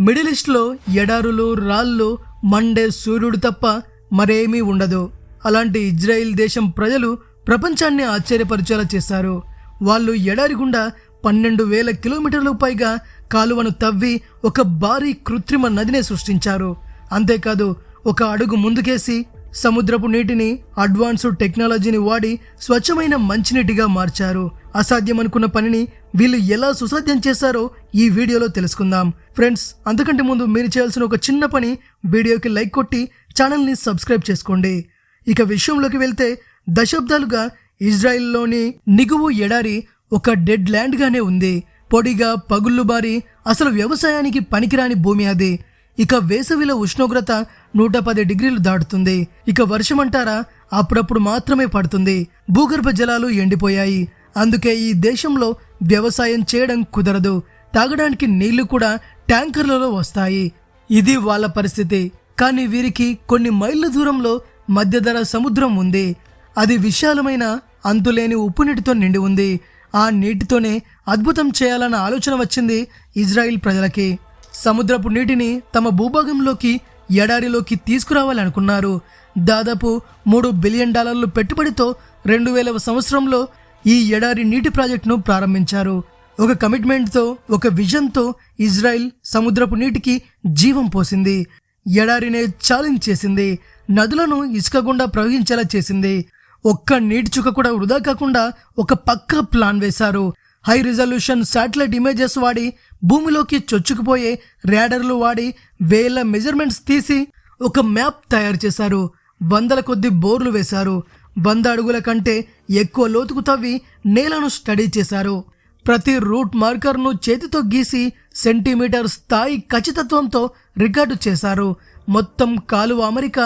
Middle ఈస్ట్లో ఎడారులు రాళ్ళు Monday సూర్యుడు తప్ప మరేమీ ఉండదు. అలాంటి ఇజ్రాయిల్ దేశం ప్రజలు ప్రపంచాన్ని ఆశ్చర్యపరిచేలా చేశారు. వాళ్ళు ఎడారి గుండా పన్నెండు వేల కిలోమీటర్లకు పైగా కాలువను తవ్వి ఒక భారీ కృత్రిమ నదిని సృష్టించారు. అంతేకాదు ఒక అడుగు ముందుకేసి సముద్రపు నీటిని అడ్వాన్స్డ్ టెక్నాలజీని వాడి స్వచ్ఛమైన మంచినీటిగా మార్చారు. అసాధ్యం అనుకున్న పనిని వీళ్ళు ఎలా సుసాధ్యం చేశారో ఈ వీడియోలో తెలుసుకుందాం. ఫ్రెండ్స్ అంతకంటే ముందు మీరు చేయాల్సిన ఒక చిన్న పని వీడియోకి లైక్ కొట్టి ఛానల్ని సబ్స్క్రైబ్ చేసుకోండి. ఇక విషయంలోకి వెళ్తే దశాబ్దాలుగా ఇజ్రాయిల్లోని నిగువు ఎడారి ఒక డెడ్ ల్యాండ్గానే ఉంది. పొడిగా పగుళ్ళు బారి అసలు వ్యవసాయానికి పనికిరాని భూమి అది. ఇక వేసవిలో ఉష్ణోగ్రత నూట పది డిగ్రీలు దాటుతుంది. ఇక వర్షం అంటారా అప్పుడప్పుడు మాత్రమే పడుతుంది. భూగర్భ జలాలు ఎండిపోయాయి. అందుకే ఈ దేశంలో వ్యవసాయం చేయడం కుదరదు. తాగడానికి నీళ్ళు కూడా ట్యాంకర్లలో వస్తాయి. ఇది వాళ్ళ పరిస్థితి. కానీ వీరికి కొన్ని మైళ్ళ దూరంలో మధ్యధర సముద్రం ఉంది. అది విశాలమైన అంతులేని ఉప్పు నీటితో నిండి ఉంది. ఆ నీటితోనే అద్భుతం చేయాలన్న ఆలోచన వచ్చింది ఇజ్రాయిల్ ప్రజలకి. సముద్రపు నీటిని తమ భూభాగంలోకి ఎడారిలోకి తీసుకురావాలనుకున్నారు. దాదాపు మూడు బిలియన్ డాలర్లు పెట్టుబడితో రెండు వేల సంవత్సరంలో ఈ ఎడారి నీటి ప్రాజెక్టును ప్రారంభించారు. ఒక కమిట్మెంట్తో ఒక విజన్తో ఇజ్రాయిల్ సముద్రపు నీటికి జీవం పోసింది. ఎడారినే ఛాలెంజ్ చేసింది. నదులను ఇసుక గుండా ప్రవహించేలా చేసింది. ఒక్క నీటి చుక్క కూడా వృధా కాకుండా ఒక పక్కా ప్లాన్ వేశారు. హై రిజల్యూషన్ శాటిలైట్ ఇమేజెస్ వాడి భూమిలోకి చొచ్చుకుపోయే ర్యాడర్లు వాడి వేల మెజర్మెంట్స్ తీసి ఒక మ్యాప్ తయారు చేశారు. వందల కొద్ది బోర్లు వేశారు. వంద అడుగుల కంటే ఎక్కువ లోతుకు తవ్వి నేలను స్టడీ చేశారు. ప్రతి రూట్ మార్కర్ను చేతితో గీసి సెంటీమీటర్ స్థాయి ఖచ్చితత్వంతో రికార్డు చేశారు. మొత్తం కాలువ అమరిక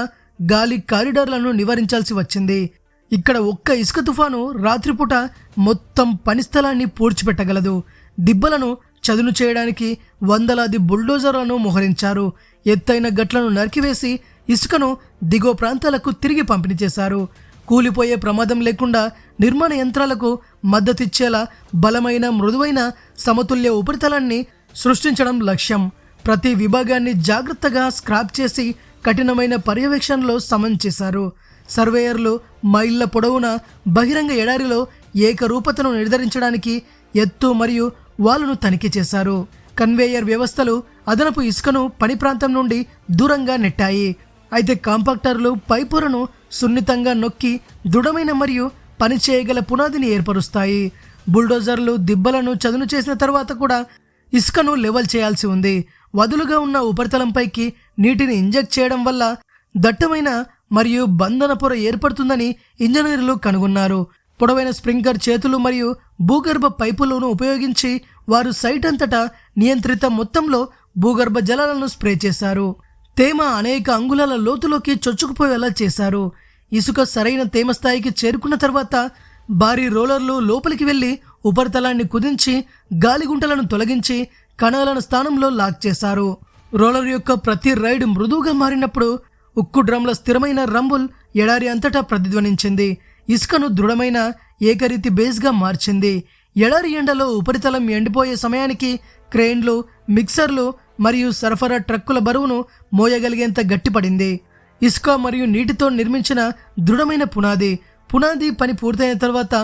గాలి కారిడార్లను నివారించాల్సి వచ్చింది. ఇక్కడ ఒక్క ఇసుక తుఫాను రాత్రిపూట మొత్తం పని స్థలాన్ని పూడ్చిపెట్టగలదు. దిబ్బలను చదును చేయడానికి వందలాది బుల్డోజర్లను మోహరించారు. ఎత్తైన గట్లను నరికివేసి ఇసుకను దిగువ ప్రాంతాలకు తిరిగి పంపిణీ చేశారు. కూలిపోయే ప్రమాదం లేకుండా నిర్మాణ యంత్రాలకు మద్దతిచ్చేలా బలమైన మృదువైన సమతుల్య ఉపరితలాన్ని సృష్టించడం లక్ష్యం. ప్రతి విభాగాన్ని జాగ్రత్తగా స్క్రాప్ చేసి కఠినమైన పర్యవేక్షణలో సమన్ చేశారు. సర్వేయర్లు మైళ్ళ పొడవున బహిరంగ ఎడారిలో ఏకరూపతను నిర్ధారించడానికి ఎత్తు మరియు వాళ్ళను తనిఖీ చేశారు. కన్వేయర్ వ్యవస్థలు అదనపు ఇసుకను పని ప్రాంతం నుండి దూరంగా నెట్టాయి. అయితే కాంపాక్టర్లు పైపొరను సున్నితంగా నొక్కి దృఢమైన మరియు పని చేయగల పునాదిని ఏర్పరుస్తాయి. బుల్డోజర్లు దిబ్బలను చదును చేసిన తర్వాత కూడా ఇసుకను లెవెల్ చేయాల్సి ఉంది. వదులుగా ఉన్న ఉపరితలంపైకి నీటిని ఇంజెక్ట్ చేయడం వల్ల దట్టమైన మరియు బంధన పొర ఏర్పడుతుందని ఇంజనీర్లు కనుగొన్నారు. పొడవైన స్ప్రింకర్ చేతులు మరియు భూగర్భ పైపులను ఉపయోగించి వారు సైట్ అంతటా నియంత్రిత మొత్తంలో భూగర్భ జలాలను స్ప్రే చేశారు. తేమ అనేక అంగుళాల లోతులోకి చొచ్చుకుపోయేలా చేశారు. ఇసుక సరైన తేమ స్థాయికి చేరుకున్న తర్వాత భారీ రోలర్లు లోపలికి వెళ్ళి ఉపరితలాన్ని కుదించి గాలిగుంటలను తొలగించి కణాలను స్థానంలో లాక్ చేశారు. రోలర్ యొక్క ప్రతి రైడ్ మృదువుగా మారినప్పుడు ఉక్కు డ్రమ్ల స్థిరమైన రంబుల్ ఎడారి అంతటా ప్రతిధ్వనించింది. ఇసుకను దృఢమైన ఏకరీతి బేస్గా మార్చింది. ఎడారి ఎండలో ఉపరితలం ఎండిపోయే సమయానికి క్రెయిన్లు మిక్సర్లు మరియు సరఫరా ట్రక్కుల బరువును మోయగలిగేంత గట్టిపడింది. ఇసుక మరియు నీటితో నిర్మించిన దృఢమైన పునాది పునాది పని పూర్తయిన తర్వాత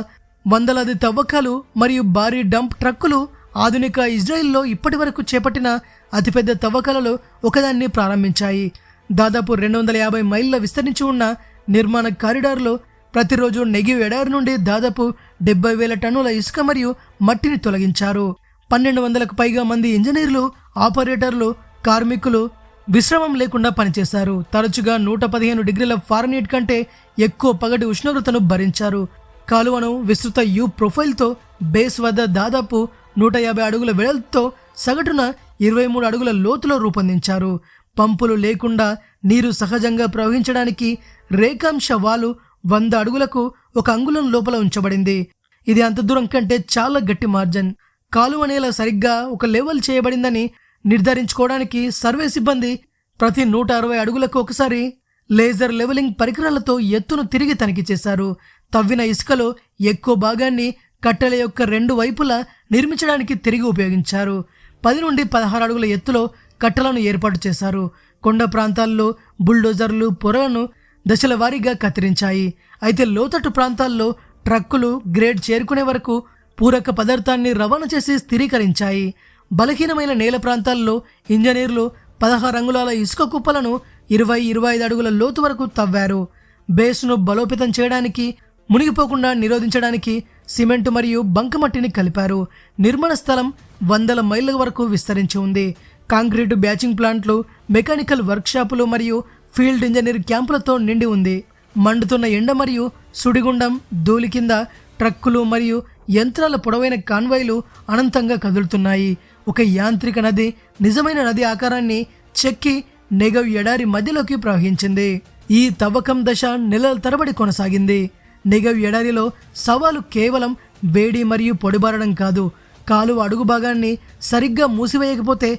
వందలాది తవ్వకాలు మరియు భారీ డంప్ ట్రక్కులు ఆధునిక ఇజ్రాయిల్లో ఇప్పటి వరకు చేపట్టిన అతిపెద్ద తవ్వకాలలో ఒకదాన్ని ప్రారంభించాయి. దాదాపు రెండు వందల యాభై మైళ్ళ విస్తరించి ఉన్న నిర్మాణ కారిడార్లో ప్రతిరోజు నెగి ఎడారి నుండి దాదాపు డెబ్బై వేల టన్నుల ఇసుక మరియు మట్టిని తొలగించారు. పన్నెండు వందలకు పైగా మంది ఇంజనీర్లు ఆపరేటర్లు కార్మికులు విశ్రమం లేకుండా పనిచేశారు. తరచుగా నూట పదిహేను డిగ్రీల ఫారెన్హీట్ కంటే ఎక్కువ పగటి ఉష్ణోగ్రతను భరించారు. కాలువను విస్తృత యూ ప్రొఫైల్తో బేస్ వద్ద దాదాపు నూట యాభై అడుగుల వెడల్తో సగటున ఇరవై మూడు అడుగుల లోతులో రూపొందించారు. పంపులు లేకుండా నీరు సహజంగా ప్రవహించడానికి రేఖాంశ వాలు వంద అడుగులకు ఒక అంగుళం లోపల ఉంచబడింది. ఇది అంత దూరం కంటే చాలా గట్టి మార్జిన్. కాలువ నేల సరిగ్గా ఒక లెవెల్ చేయబడిందని నిర్ధారించుకోవడానికి సర్వే సిబ్బంది ప్రతి నూట అరవై అడుగులకు ఒకసారి లేజర్ లెవెలింగ్ పరికరాలతో ఎత్తును తిరిగి తనిఖీ చేశారు. తవ్విన ఇసుకలో ఎక్కువ భాగాన్ని కట్టెల యొక్క రెండు వైపులా నిర్మించడానికి తిరిగి ఉపయోగించారు. పది నుండి పదహారు అడుగుల ఎత్తులో కట్టెలను ఏర్పాటు చేశారు. కొండ ప్రాంతాల్లో బుల్డోజర్లు పొరలను దశల వారీగా కత్తిరించాయి. అయితే లోతట్టు ప్రాంతాల్లో ట్రక్కులు గ్రేడ్ చేరుకునే వరకు పూరక పదార్థాన్ని రవాణా చేసి స్థిరీకరించాయి. బలహీనమైన నేల ప్రాంతాల్లో ఇంజనీర్లు పదహారు అంగుళాల ఇసుక కుప్పలను ఇరవై ఇరవై ఐదు అడుగుల లోతు వరకు తవ్వారు. బేస్ను బలోపేతం చేయడానికి మునిగిపోకుండా నిరోధించడానికి సిమెంట్ మరియు బంకమట్టిని కలిపారు. నిర్మాణ స్థలం వందల మైళ్ళ వరకు విస్తరించి ఉంది. కాంక్రీటు బ్యాచింగ్ ప్లాంట్లు మెకానికల్ వర్క్షాపులు మరియు ఫీల్డ్ ఇంజనీర్ క్యాంపులతో నిండి ఉంది. మండుతున్న ఎండ మరియు సుడిగుండం ధూళి కింద ట్రక్కులు మరియు యంత్రాల పొడవైన కాన్వాయిలు అనంతంగా కదులుతున్నాయి. ఒక యాంత్రిక నది నిజమైన నది ఆకారాన్ని చెక్కి నెగవ్ ఎడారి మధ్యలోకి ప్రవహించింది. ఈ తవ్వకం దశ నెలల తరబడి కొనసాగింది. నెగవ్ ఎడారిలో సవాలు కేవలం వేడి మరియు పొడిబారడం కాదు. కాలువ అడుగు భాగాన్ని సరిగ్గా మూసివేయకపోతే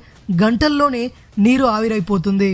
గంటల్లోనే నీరు ఆవిరైపోతుంది.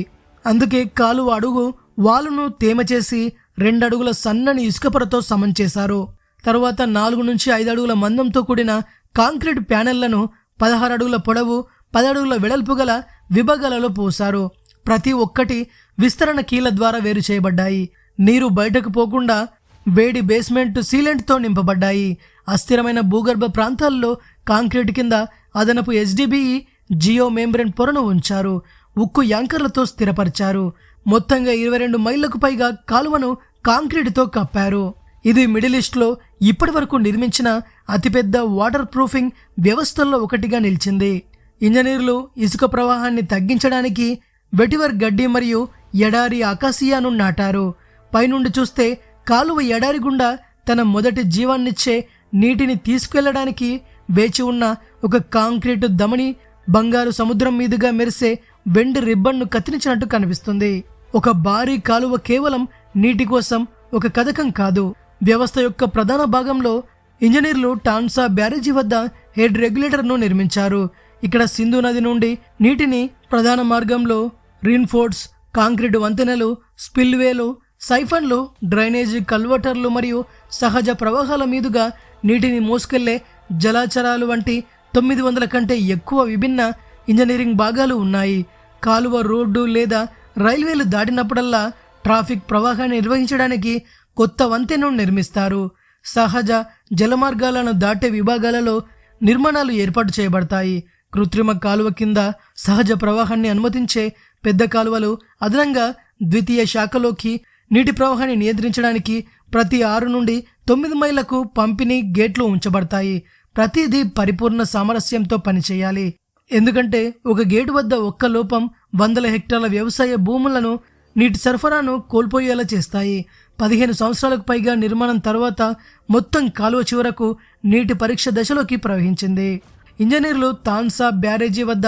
అందుకే కాలువ అడుగు వాలును తేమ చేసి రెండడుగుల సన్నని ఇసుకపరతో సమం చేశారు. తరువాత నాలుగు నుంచి ఐదు అడుగుల మందంతో కూడిన కాంక్రీట్ ప్యానెళ్ళను పదహారు అడుగుల పొడవు పదడుగుల వెడల్పు గల విభాగాలలో పోశారు. ప్రతి ఒక్కటి విస్తరణ కీల ద్వారా వేరు చేయబడ్డాయి. నీరు బయటకు పోకుండా వేడి బేస్మెంట్ సీలెంట్తో నింపబడ్డాయి. అస్థిరమైన భూగర్భ ప్రాంతాల్లో కాంక్రీట్ కింద అదనపు ఎస్డిబిఈ జియో మెంబ్రెన్ పొరను ఉంచారు. ఉక్కు యాంకర్లతో స్థిరపరిచారు. మొత్తంగా ఇరవై రెండు మైళ్ళకు పైగా కాలువను కాంక్రీటుతో కప్పారు. ఇది మిడిల్ ఈస్ట్లో ఇప్పటి వరకు నిర్మించిన అతిపెద్ద వాటర్ ప్రూఫింగ్ వ్యవస్థల్లో ఒకటిగా నిలిచింది. ఇంజనీర్లు ఇసుక ప్రవాహాన్ని తగ్గించడానికి వెటివర్ గడ్డి మరియు ఎడారి అకాసియాను నాటారు. పైనుండి చూస్తే కాలువ ఎడారి గుండా తన మొదటి జీవాన్నిచ్చే నీటిని తీసుకెళ్ళడానికి వేచి ఉన్న ఒక కాంక్రీటు దమని బంగారు సముద్రం మీదుగా మెరిసే వెండి రిబ్బన్ను కత్తిరించినట్టు కనిపిస్తుంది. ఒక భారీ కాలువ కేవలం నీటి కోసం ఒక కథకం కాదు. వ్యవస్థ యొక్క ప్రధాన భాగంలో ఇంజనీర్లు టాన్సా బ్యారేజీ వద్ద హెడ్ రెగ్యులేటర్ను నిర్మించారు. ఇక్కడ సింధు నది నుండి నీటిని ప్రధాన మార్గంలో రీన్ఫోర్డ్స్ కాంక్రీటు వంతెనలు స్పిల్వేలు సైఫన్లు డ్రైనేజీ కల్వటర్లు మరియు సహజ ప్రవాహాల మీదుగా నీటిని మోసుకెళ్ళే జలాచరాలు వంటి తొమ్మిది వందల కంటే ఎక్కువ విభిన్న ఇంజనీరింగ్ భాగాలు ఉన్నాయి. కాలువ రోడ్డు లేదా రైల్వేలు దాటినప్పుడల్లా ట్రాఫిక్ ప్రవాహాన్ని నిర్వహించడానికి కొత్త వంతెనను నిర్మిస్తారు. సహజ జలమార్గాలను దాటే విభాగాలలో నిర్మాణాలు ఏర్పాటు చేయబడతాయి. కృత్రిమ కాలువ కింద సహజ ప్రవాహాన్ని అనుమతించే పెద్ద కాలువలు అదనంగా ద్వితీయ శాఖలోకి నీటి ప్రవాహాన్ని నియంత్రించడానికి ప్రతి ఆరు నుండి తొమ్మిది మైళ్ళకు పంపిణీ గేట్లు ఉంచబడతాయి. ప్రతిదీ పరిపూర్ణ సామరస్యంతో పనిచేయాలి. ఎందుకంటే ఒక గేటు వద్ద ఒక్క లోపం వందల హెక్టార్ల వ్యవసాయ భూములను నీటి సరఫరాను కోల్పోయేలా చేస్తాయి. పదిహేను సంవత్సరాలకు పైగా నిర్మాణం తర్వాత మొత్తం కాలువ చివరకు నీటి పరీక్ష దశలోకి ప్రవహించింది. ఇంజనీర్లు తాన్సా బ్యారేజీ వద్ద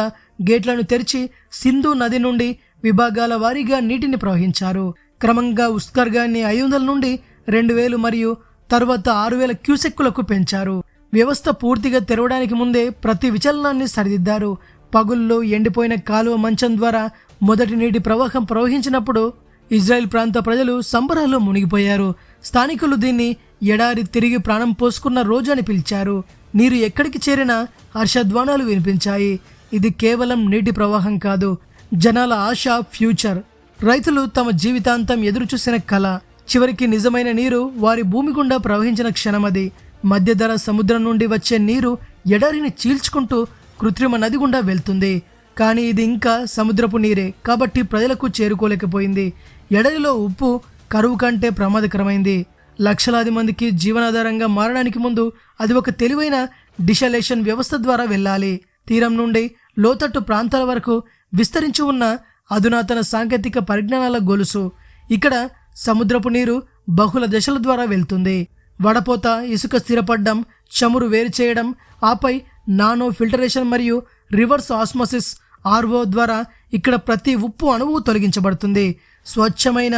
గేట్లను తెరిచి సింధు నది నుండి విభాగాల వారీగా నీటిని ప్రవహించారు. క్రమంగా ఉస్కర్గాన్ని ఐదు వందల నుండి రెండు వేలు మరియు తర్వాత ఆరు వేల క్యూసెక్కులకు పెంచారు. వ్యవస్థ పూర్తిగా తెరవడానికి ముందే ప్రతి విచలనాన్ని సరిదిద్దారు. పగుల్లో ఎండిపోయిన కాలువ మంచం ద్వారా మొదటి నీటి ప్రవాహం ప్రవహించినప్పుడు ఇజ్రాయెల్ ప్రాంత ప్రజలు సంబరాల్లో మునిగిపోయారు. స్థానికులు దీన్ని ఎడారి తిరిగి ప్రాణం పోసుకున్న రోజు అని పిలిచారు. నీరు ఎక్కడికి చేరినా హర్షధ్వానాలు వినిపించాయి. ఇది కేవలం నీటి ప్రవాహం కాదు జనాల ఆశ ఫ్యూచర్. రైతులు తమ జీవితాంతం ఎదురుచూసిన కళ చివరికి నిజమైన నీరు వారి భూమి గుండా ప్రవహించిన క్షణమది మధ్యధర సముద్రం నుండి వచ్చే నీరు ఎడారిని చీల్చుకుంటూ కృత్రిమ నది గుండా వెళ్తుంది. కానీ ఇది ఇంకా సముద్రపు నీరే కాబట్టి ప్రజలకు చేరుకోలేకపోయింది. ఎడలిలో ఉప్పు కరువు కంటే ప్రమాదకరమైంది. లక్షలాది మందికి జీవనాధారంగా మారడానికి ముందు అది ఒక తెలివైన డిషలేషన్ వ్యవస్థ ద్వారా వెళ్ళాలి. తీరం నుండి లోతట్టు ప్రాంతాల వరకు విస్తరించి ఉన్న అధునాతన సాంకేతిక పరిజ్ఞానాల గొలుసు. ఇక్కడ సముద్రపు నీరు బహుళ దశల ద్వారా వెళ్తుంది. వడపోత ఇసుక స్థిరపడడం చమురు వేరు చేయడం ఆపై నానో ఫిల్టరేషన్ మరియు రివర్స్ ఆస్మోసిస్ ఆర్వో ద్వారా ఇక్కడ ప్రతి ఉప్పు అణువు తొలగించబడుతుంది. స్వచ్ఛమైన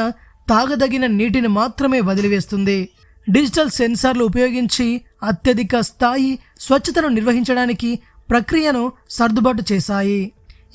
తాగదగిన నీటిని మాత్రమే వదిలివేస్తుంది. డిజిటల్ సెన్సార్లు ఉపయోగించి అత్యధిక స్థాయి స్వచ్ఛతను నిర్వహించడానికి ప్రక్రియను సర్దుబాటు చేశాయి.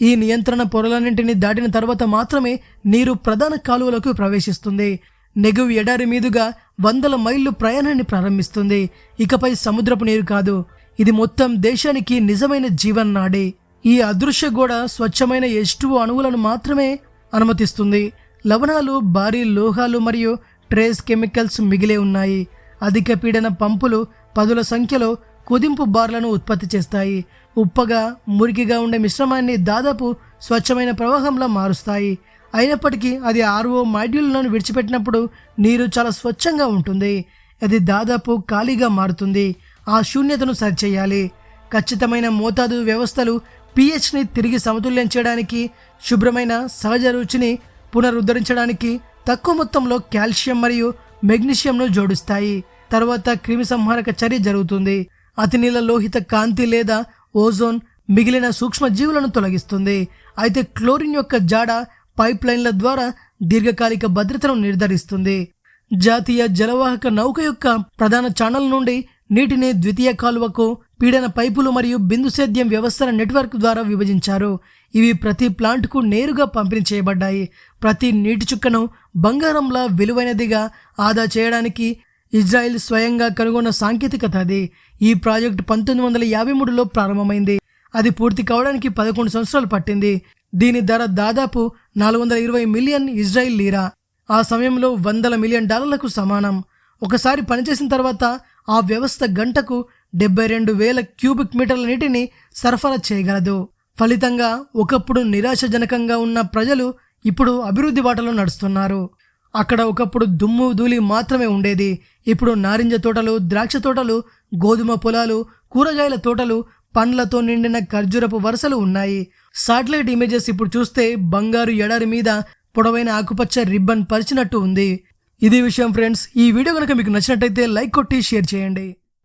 ఈ నియంత్రణ పొరలన్నింటినీ దాటిన తర్వాత మాత్రమే నీరు ప్రధాన కాలువలోకి ప్రవేశిస్తుంది. నెగువ ఎడారి మీదుగా వందల మైళ్ళు ప్రయాణాన్ని ప్రారంభిస్తుంది. ఇకపై సముద్రపు నీరు కాదు. ఇది మొత్తం దేశానికి నిజమైన జీవన్నాడి ఈ అదృశ్య గోడ స్వచ్ఛమైన ఎస్టు అణువులను మాత్రమే అనుమతిస్తుంది. లవణాలు భారీ లోహాలు మరియు ట్రేస్ కెమికల్స్ మిగిలే ఉన్నాయి. అధిక పీడన పంపులు పదుల సంఖ్యలో కుదింపు బార్లను ఉత్పత్తి చేస్తాయి. ఉప్పగా మురికిగా ఉండే మిశ్రమాన్ని దాదాపు స్వచ్ఛమైన ప్రవాహంలా మారుస్తాయి. అయినప్పటికీ అది ఆర్ఓ మాడ్యూల్లను విడిచిపెట్టినప్పుడు నీరు చాలా స్వచ్ఛంగా ఉంటుంది. అది దాదాపు ఖాళీగా మారుతుంది. ఆ శూన్యతను సరిచేయాలి. ఖచ్చితమైన మోతాదు వ్యవస్థలు పిహెచ్ని తిరిగి సమతుల్యం చేయడానికి శుభ్రమైన సహజ రుచిని పునరుద్ధరించడానికి తక్కువ మొత్తంలో కాల్షియం మరియు మెగ్నీషియంను జోడిస్తాయి. తర్వాత క్రిమి సంహారక చర్య జరుగుతుంది. అతి నీళ్ళ లోహిత కాంతి లేదా ఓజోన్ మిగిలిన సూక్ష్మజీవులను తొలగిస్తుంది. అయితే క్లోరిన్ యొక్క జాడ పైప్లైన్ల ద్వారా దీర్ఘకాలిక భద్రతను నిర్ధారిస్తుంది. జాతీయ జలవాహక నౌక యొక్క ప్రధాన ఛానల్ నుండి నీటిని ద్వితీయ కాలువకు పీడన పైపులు మరియు బిందు సేద్యం వ్యవస్థల నెట్వర్క్ ద్వారా విభజించారు. ఇవి ప్రతి ప్లాంట్కు నేరుగా పంపిణీ చేయబడ్డాయి. ప్రతి నీటి చుక్కను బంగారంలా విలువైనదిగా ఆదా చేయడానికి ఇజ్రాయెల్ స్వయంగా కనుగొన్న సాంకేతికత అది. ఈ ప్రాజెక్ట్ పంతొమ్మిది వందల యాభై మూడులో ప్రారంభమైంది. అది పూర్తి కావడానికి పదకొండు సంవత్సరాలు పట్టింది. దీని ధర దాదాపు నాలుగు వందల ఇరవై మిలియన్ ఇజ్రాయిల్ లీరా. ఆ సమయంలో వందల మిలియన్ డాలర్లకు సమానం. ఒకసారి పనిచేసిన తర్వాత ఆ వ్యవస్థ గంటకు డెబ్బై రెండు వేల క్యూబిక్ మీటర్ల నీటిని సరఫరా చేయగలదు. ఫలితంగా ఒకప్పుడు నిరాశజనకంగా ఉన్న ప్రజలు ఇప్పుడు అభివృద్ధి బాటలో నడుస్తున్నారు. అక్కడ ఒకప్పుడు దుమ్ము ధూళి మాత్రమే ఉండేది. ఇప్పుడు నారింజ తోటలు ద్రాక్ష తోటలు గోధుమ పొలాలు కూరగాయల తోటలు పండ్లతో నిండిన ఖర్జూరపు వరుసలు ఉన్నాయి. సాటిలైట్ ఇమేజెస్ ఇప్పుడు చూస్తే బంగారు ఎడారి మీద పొడవైన ఆకుపచ్చ రిబ్బన్ పరిచినట్టు ఉంది. ఇది విషయం ఫ్రెండ్స్ ఈ వీడియో కనుక మీకు నచ్చినట్టయితే లైక్ కొట్టి షేర్ చేయండి.